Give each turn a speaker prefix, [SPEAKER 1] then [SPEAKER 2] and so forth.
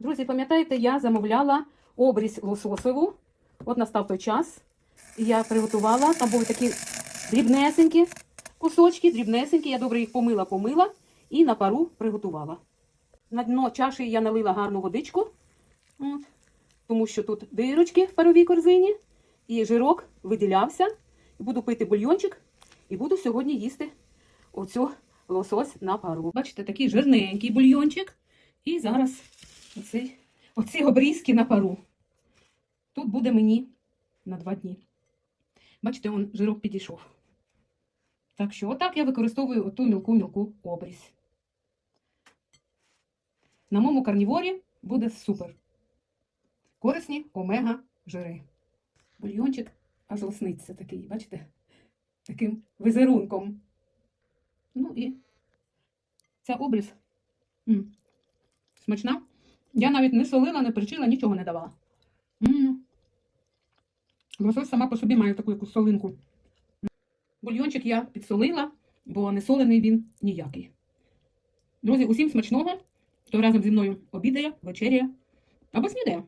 [SPEAKER 1] Друзі, пам'ятаєте, я замовляла обрізь лососову. От настав той час. І я приготувала. Там були такі дрібнесенькі кусочки, дрібнесенькі. Я добре їх помила, помила і на пару приготувала. На дно чаші я налила гарну водичку, от, тому що тут дирочки в паровій корзині, і жирок виділявся. Буду пити бульйончик, і буду сьогодні їсти оцю лосось на пару. Бачите, такий жирненький бульйончик. І зараз оцей, оці обрізки на пару. Тут буде мені на два дні. Бачите, он жирок підійшов. Так що, отак я використовую оту мілку-мілку обрізь. На моєму карніворі буде супер. Корисні омега жири. Бульйончик аж лосниться такий, бачите? Таким візерунком. Ну і ця обріз м, смачна. Я навіть не солила, не перчила, нічого не давала. Лосось сама по собі має таку якусь солинку. Бульйончик я підсолила, бо не солений він ніякий. Друзі, усім смачного, хто разом зі мною обідає, вечеряє або снідає.